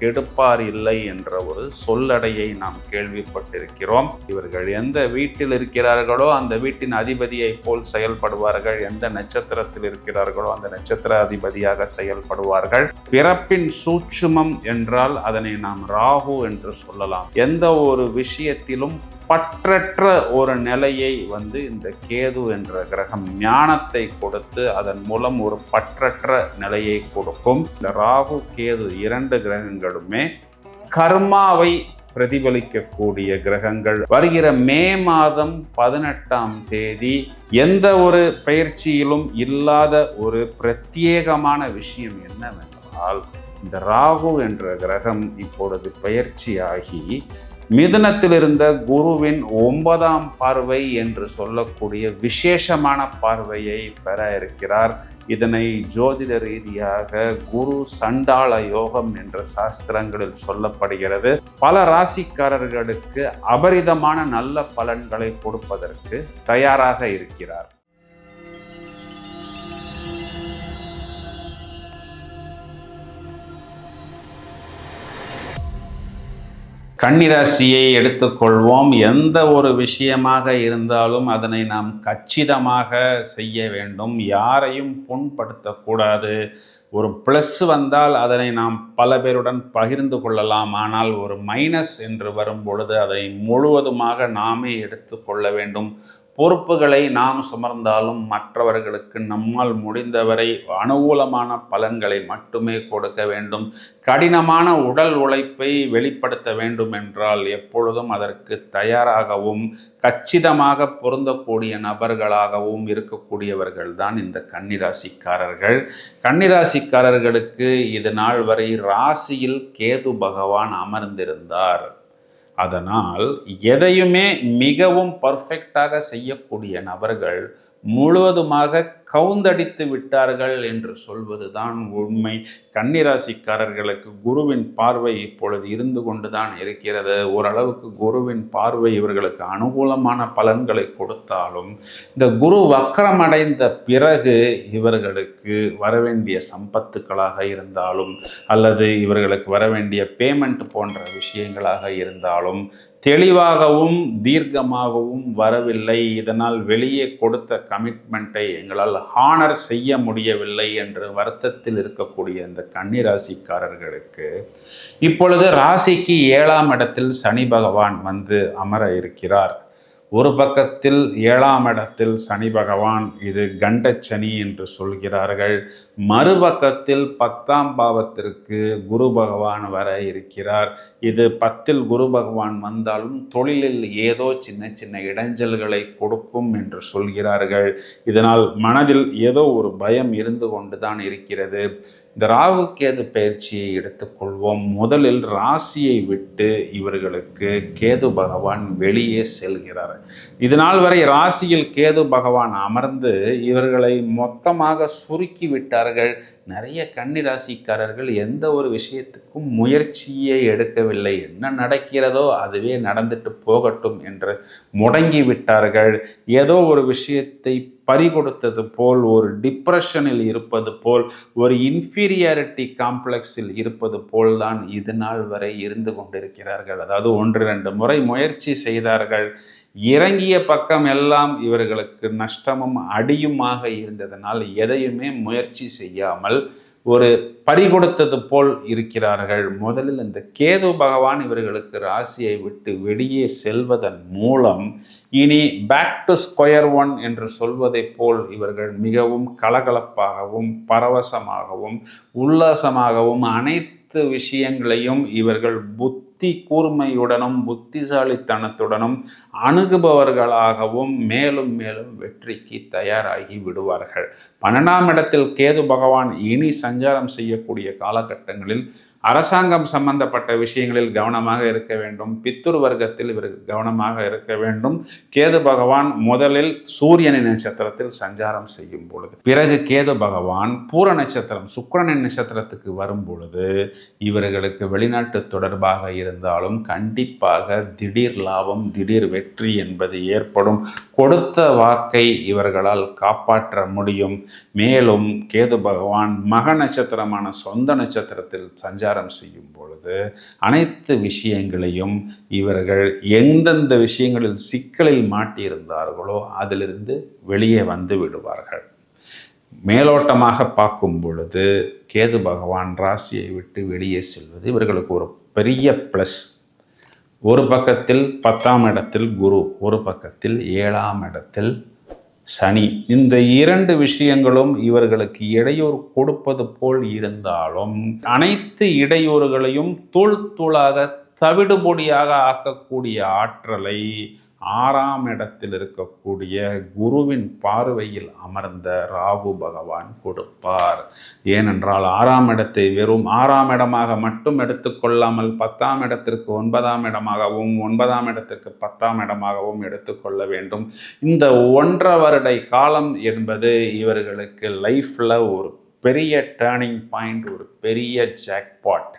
கெடுப்பார் இல்லை என்ற ஒரு சொல்லடையை நாம் கேள்விப்பட்டிருக்கிறோம். இவர்கள் எந்த வீட்டில் இருக்கிறார்களோ அந்த வீட்டின் அதிபதியை போல் செயல்படுவார்கள். எந்த நட்சத்திரத்தில் இருக்கிறார்களோ அந்த நட்சத்திர அதிபதியாக செயல்படுவார்கள். பிறப்பின் சூட்சுமம் என்றால் அதனை நாம் ராகு என்று சொல்லலாம். எந்த ஒரு விஷயத்திலும் பற்றற்ற ஒரு நிலையை வந்து இந்த கேது என்ற கிரகம் ஞானத்தை கொடுத்து அதன் மூலம் ஒரு பற்றற்ற நிலையை கொடுக்கும். இந்த ராகு கேது இரண்டு கிரகங்களுமே கர்மாவை பிரதிபலிக்கக்கூடிய கிரகங்கள். வருகிற மே மாதம் பதினெட்டாம் தேதி எந்த ஒரு பயிற்சியிலும் இல்லாத ஒரு பிரத்யேகமான விஷயம் என்னவென்றால் இந்த ராகு என்ற கிரகம் இப்பொழுது பயிற்சியாகி மிதனத்திலிருந்த குருவின் ஒன்பதாம் பார்வை என்று சொல்லக்கூடிய விசேஷமான பார்வையை பெற இருக்கிறார். இதனை ஜோதிட ரீதியாக குரு சண்டாள யோகம் என்ற சாஸ்திரங்களில் சொல்லப்படுகிறது. பல ராசிக்காரர்களுக்கு அபரிதமான நல்ல பலன்களை கொடுப்பதற்கு தயாராக இருக்கிறார். கன்னிராசியை எடுத்துக்கொள்வோம். எந்த ஒரு விஷயமாக இருந்தாலும் அதனை நாம் கச்சிதமாக செய்ய வேண்டும். யாரையும் புண்படுத்தக்கூடாது. ஒரு ப்ளஸ் வந்தால் அதனை நாம் பல பேருடன் பகிர்ந்து கொள்ளலாம். ஆனால் ஒரு மைனஸ் என்று வரும் பொழுது அதை முழுவதுமாக நாமே எடுத்துக்கொள்ள வேண்டும். பொறுப்புகளை நாம் சுமர்ந்தாலும் மற்றவர்களுக்கு நம்மால் முடிந்தவரை அனுகூலமான பலன்களை மட்டுமே கொடுக்க வேண்டும். கடினமான உடல் உழைப்பை வெளிப்படுத்த வேண்டும் என்றால் எப்பொழுதும் அதற்கு தயாராகவும் கச்சிதமாக பொருந்தக்கூடிய நபர்களாகவும் இருக்கக்கூடியவர்கள் தான் இந்த கன்னிராசிக்காரர்கள். கன்னிராசிக்காரர்களுக்கு இது நாள் வரை ராசியில் கேது பகவான் அமர்ந்திருந்தார். அதனால் எதையுமே மிகவும் பர்ஃபெக்டாக செய்யக்கூடிய நபர்கள் முழுவதுமாக கவுந்தடித்து விட்டார்கள் என்று சொல்வதுதான் உண்மை. கன்னிராசிக்காரர்களுக்கு குருவின் பார்வை இப்பொழுது இருந்து கொண்டுதான் இருக்கிறது. ஓரளவுக்கு குருவின் பார்வை இவர்களுக்கு அனுகூலமான பலன்களை கொடுத்தாலும் இந்த குரு வக்கரமடைந்த பிறகு இவர்களுக்கு வரவேண்டிய சம்பத்துக்களாக இருந்தாலும் அல்லது இவர்களுக்கு வரவேண்டிய பேமெண்ட் போன்ற விஷயங்களாக இருந்தாலும் தெளிவாகவும் தீர்க்கமாகவும் வரவில்லை. இதனால் வெளியே கொடுத்த கமிட்மெண்ட்டை எங்களால் ஹானர் செய்ய முடியவில்லை என்று வருத்தத்தில் இருக்கக்கூடிய இந்த கன்னிராசிக்காரர்களுக்கு இப்பொழுது ராசிக்கு ஏழாம் இடத்தில் சனி பகவான் வந்து அமர இருக்கிறார். ஒரு பக்கத்தில் ஏழாம் இடத்தில் சனி பகவான் இது கண்டச்சனி என்று சொல்கிறார்கள். மறுபக்கத்தில் பத்தாம் பாவத்திற்கு குரு பகவான் வர இருக்கிறார். இது பத்தில் குரு பகவான் வந்தாலும் தொழிலில் ஏதோ சின்ன சின்ன இடைஞ்சல்களை கொடுக்கும் என்று சொல்கிறார்கள். இதனால் மனதில் ஏதோ ஒரு பயம் இருந்து கொண்டுதான் இருக்கிறது. இந்த ராகு கேது பயிற்சியை எடுத்துக்கொள்வோம். முதலில் ராசியை விட்டு இவர்களுக்கு கேது பகவான் வெளியே செல்கிறார். இதனால் வரை ராசியில் கேது பகவான் அமர்ந்து இவர்களை மொத்தமாக சுருக்கி விட்டார்கள். நிறைய கன்னிராசிக்காரர்கள் எந்த ஒரு விஷயத்துக்கும் முயற்சியே எடுக்கவில்லை. என்ன நடக்கிறதோ அதுவே நடந்துட்டு போகட்டும் என்று முடங்கி விட்டார்கள். ஏதோ ஒரு விஷயத்தை பறிகொடுத்தது போல் ஒரு டிப்ரெஷனில் இருப்பது போல் ஒரு இன்ஃபீரியாரிட்டி காம்ப்ளெக்ஸில் இருப்பது போல் தான் இது நாள் வரை இருந்து கொண்டிருக்கிறார்கள். அதாவது ஒன்று ரெண்டு முறை முயற்சி செய்தார்கள். இறங்கிய பக்கம் எல்லாம் இவர்களுக்கு நஷ்டமும் அடியுமாக இருந்ததனால் எதையுமே முயற்சி செய்யாமல் ஒரு பறிகொடுத்தது போல் இருக்கிறார்கள். முதலில் இந்த கேது பகவான் இவர்களுக்கு ராசியை விட்டு வெளியே செல்வதன் மூலம் இனி பேக் டு ஸ்கொயர் ஒன் என்று சொல்வதைப் போல் இவர்கள் மிகவும் கலகலப்பாகவும் பரவசமாகவும் உல்லாசமாகவும் அனைத்து விஷயங்களையும் இவர்கள் புத் புத்தி கூர்மையுடனும் புத்திசாலித்தனத்துடனும் அணுகுபவர்களாகவும் மேலும் மேலும் வெற்றிக்கு தயாராகி விடுவார்கள். பன்னெண்டாம் இடத்தில் கேது பகவான் இனி சஞ்சாரம் செய்யக்கூடிய காலகட்டங்களில் அரசாங்கம் சம்பந்தப்பட்ட விஷயங்களில் கவனமாக இருக்க வேண்டும். பித்துர் வர்க்கத்தில் இவர் கவனமாக இருக்க வேண்டும். கேது பகவான் முதலில் சூரியனின் நட்சத்திரத்தில் சஞ்சாரம் செய்யும் பொழுது பிறகு கேது பகவான் பூர நட்சத்திரம் சுக்கிரனின் நட்சத்திரத்துக்கு வரும் பொழுது இவர்களுக்கு வெளிநாட்டு தொடர்பாக இருந்தாலும் கண்டிப்பாக திடீர் லாபம் திடீர் வெற்றி என்பது ஏற்படும். கொடுத்த வாக்கை இவர்களால் காப்பாற்ற முடியும். மேலும் கேது பகவான் மக நட்சத்திரமான சொந்த நட்சத்திரத்தில் சஞ்சாரம் செய்யும் பொழுது அனைத்து விஷயங்களையும் இவர்கள் எந்தெந்த விஷயங்களில் சிக்கலில் மாட்டியிருந்தார்களோ அதிலிருந்து வெளியே வந்து விடுவார்கள். மேலோட்டமாக பார்க்கும் பொழுது கேது பகவான் ராசியை விட்டு வெளியே செல்வது இவர்களுக்கு ஒரு பெரிய ப்ளஸ் ஒரு பக்கத்தில் பத்தாம் இடத்தில் குரு ஒரு பக்கத்தில் ஏழாம் இடத்தில் சனி. இந்த இரண்டு விஷயங்களும் இவர்களுக்கு இடையூறு கொடுப்பது போல் இருந்தாலும் அனைத்து இடையூறுகளையும் தூள் தூளாக தவிடுபொடியாக ஆக்கக்கூடிய ஆற்றலை ஆறாம் இடத்தில் இருக்கக்கூடிய குருவின் பார்வையில் அமர்ந்த ராகு பகவான் கொடுப்பார். ஏனென்றால் ஆறாம் இடத்தை வெறும் ஆறாம் இடமாக மட்டும் எடுத்துக்கொள்ளாமல் பத்தாம் இடத்திற்கு ஒன்பதாம் இடமாகவும் ஒன்பதாம் இடத்திற்கு பத்தாம் இடமாகவும் எடுத்துக்கொள்ள வேண்டும். இந்த ஒன்றரை வருட காலம் என்பது இவர்களுக்கு லைஃப்பில் ஒரு பெரிய டேர்னிங் பாயிண்ட் ஒரு பெரிய ஜாக்பாட்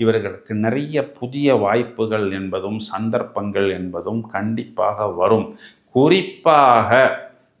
இவர்களுக்கு நிறைய புதிய வாய்ப்புகள் என்பதும் சந்தர்ப்பங்கள் என்பதும் கண்டிப்பாக வரும். குறிப்பாக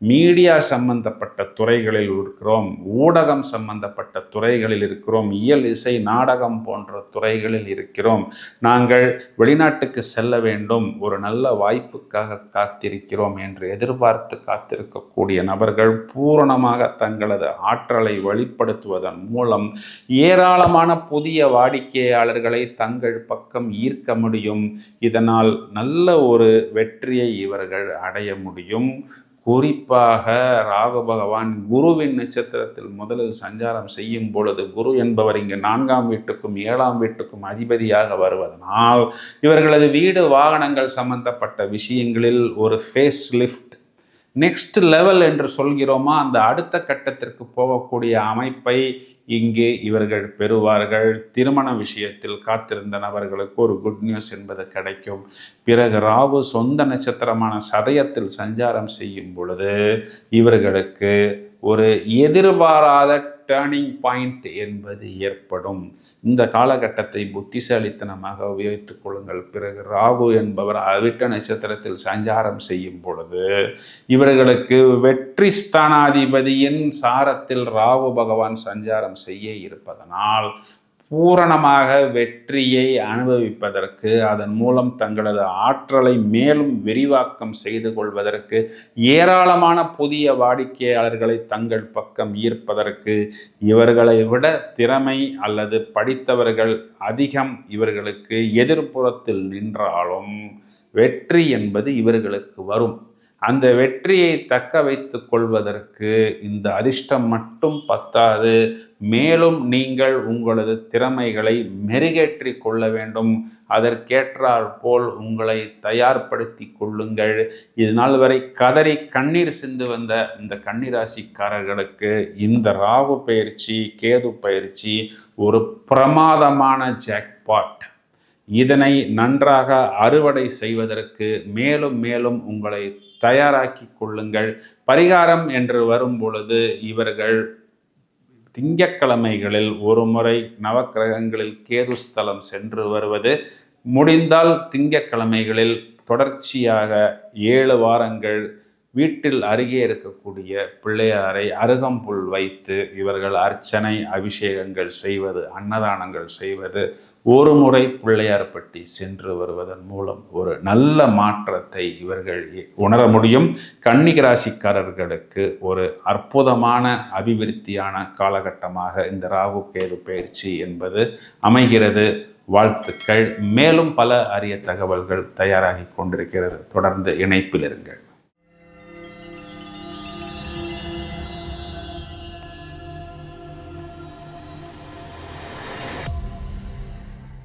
மீடியா சம்பந்தப்பட்ட துறைகளில் இருக்கிறோம் ஊடகம் சம்பந்தப்பட்ட துறைகளில் இருக்கிறோம் இயல் இசை நாடகம் போன்ற துறைகளில் இருக்கிறோம். நாங்கள் வெளிநாட்டுக்கு செல்ல வேண்டும் ஒரு நல்ல வாய்ப்புக்காக காத்திருக்கிறோம் என்று எதிர்பார்த்து காத்திருக்கக்கூடிய நபர்கள் பூரணமாக தங்களது ஆற்றலை வெளிப்படுத்துவதன் மூலம் ஏராளமான புதிய வாடிக்கையாளர்களை தங்கள் பக்கம் ஈர்க்க முடியும். இதனால் நல்ல ஒரு வெற்றியை இவர்கள் அடைய முடியும். குறிப்பாக ராகு பகவான் குருவின் நட்சத்திரத்தில் முதலில் சஞ்சாரம் செய்யும் பொழுது குரு என்பவர் இங்கு நான்காம் வீட்டுக்கும் ஏழாம் வீட்டுக்கும் அதிபதியாக வருவதனால் இவர்களது வீடு வாகனங்கள் சம்பந்தப்பட்ட விஷயங்களில் ஒரு ஃபேஸ் லிஃப்ட் நெக்ஸ்ட் லெவல் என்று சொல்கிறோமா? அந்த அடுத்த கட்டத்திற்கு போகக்கூடிய அமைப்பை இங்கே இவர்கள் பெறுவார்கள். திருமண விஷயத்தில் காத்திருந்த நபர்களுக்கு ஒரு குட் நியூஸ் என்பது கிடைக்கும். பிறகு ராவு சொந்த நட்சத்திரமான சதயத்தில் சஞ்சாரம் செய்யும் பொழுது இவர்களுக்கு ஒரு எதிர்பாராத டேர்னிங் பாயிண்ட் என்பது ஏற்படும். இந்த காலகட்டத்தை புத்திசாலித்தனமாக உபயோகித்துக் கொள்ளுங்கள். பிறகு ராகு என்பவர் அவிட்ட நட்சத்திரத்தில் சஞ்சாரம் செய்யும் பொழுது இவர்களுக்கு வெற்றி ஸ்தானாதிபதியின் சாரத்தில் ராகு பகவான் சஞ்சாரம் செய்ய இருப்பதனால் பூரணமாக வெற்றியை அனுபவிப்பதற்கு அதன் மூலம் தங்களது ஆற்றலை மேலும் விரிவாக்கம் செய்து கொள்வதற்கு ஏராளமான புதிய வாடிக்கையாளர்களை தங்கள் பக்கம் ஈர்ப்பதற்கு இவர்களை விட திறமை அல்லது படித்தவர்கள் அதிகம் இவர்களுக்கு எதிர்ப்புறத்தில் நின்றாலும் வெற்றி என்பது இவர்களுக்கு வரும். அந்த வெற்றியை தக்க வைத்து கொள்வதற்கு இந்த அதிர்ஷ்டம் மட்டும் பத்தாது. மேலும் நீங்கள் உங்களது திறமைகளை மெருகேற்றி கொள்ள வேண்டும். அதற்கேற்றாற் போல் உங்களை தயார்படுத்தி கொள்ளுங்கள். இது நாள் வரை கதறி கண்ணீர் சிந்து வந்த இந்த கன்னிராசிக்காரர்களுக்கு இந்த ராகு பயிற்சி கேது பயிற்சி ஒரு பிரமாதமான ஜாக்பாட் இதனை நன்றாக அறுவடை செய்வதற்கு மேலும் மேலும் உங்களை தயாராக்கி கொள்ளுங்கள். பரிகாரம் என்று வரும் பொழுது இவர்கள் திங்கக்கிழமைகளில் ஒரு முறை நவக்கிரகங்களில் கேதுஸ்தலம் சென்று வருவது. முடிந்தால் திங்கக்கிழமைகளில் தொடர்ச்சியாக ஏழு வாரங்கள் வீட்டில் அருகே இருக்க இருக்கக்கூடிய பிள்ளையாரை அருகம்புல் வைத்து இவர்கள் அர்ச்சனை அபிஷேகங்கள் செய்வது அன்னதானங்கள் செய்வது ஒரு முறை பிள்ளையார்பட்டி சென்று வருவதன் மூலம் ஒரு நல்ல மாற்றத்தை இவர்கள் உணர முடியும். கன்னிக ராசிக்காரர்களுக்கு ஒரு அற்புதமான அபிவிருத்தியான காலகட்டமாக இந்த ராகு கேது பயிற்சி என்பது அமைகிறது. வாழ்த்துக்கள். மேலும் பல அரிய தகவல்கள் தயாராகி கொண்டிருக்கிறது. தொடர்ந்து இணைப்பில் இருங்கள்.